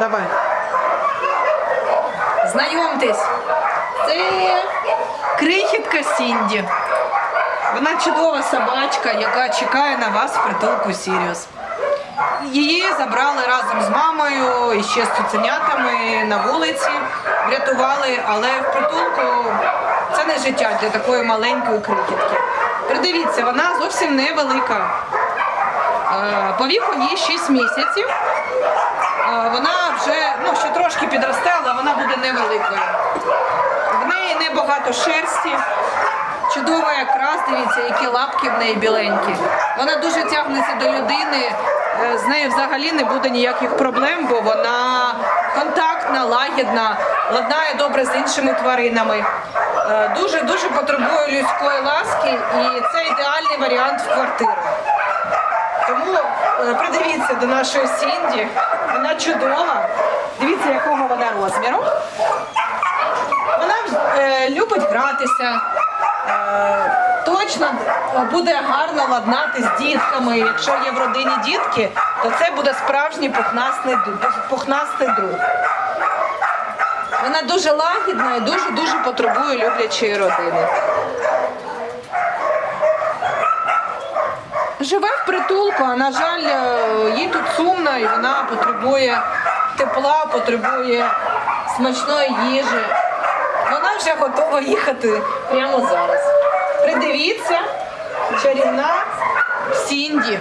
Давай. Знайомтесь. Це крихітка Сінді. Вона чудова собачка, яка чекає на вас в притулку Сіріус. Її забрали разом з мамою і ще з цуценятами на вулиці, врятували, але в притулку це не життя для такої маленької крихітки. Придивіться, вона зовсім невелика. Е, По віку їй 6 місяців. Е, Вона вже ну, ще трошки підросте, але вона буде невеликою. В неї небагато шерсті. Чудова якраз, дивіться, які лапки в неї біленькі. Вона дуже тягнеться до людини. е, З нею взагалі не буде ніяких проблем, бо вона контактна, лагідна, ладнає добре з іншими тваринами. Дуже дуже потребує людської ласки, і це ідеальний варіант в квартиру. Е, придивіться до нашої Сінді. Вона чудова. Дивіться, якого вона розміру. Вона е, любить гратися. Е, точно буде гарно ладнати з дітками. Якщо є в родині дітки, то це буде справжній пухнастий, пухнастий друг. Вона дуже лагідна і дуже дуже потребує люблячої родини. Живе в притулку, а на жаль, е, їй тут сумно і вона потребує тепла, потребує смачної їжі. Вона вже готова їхати прямо зараз. Придивіться, чарівна Сінді.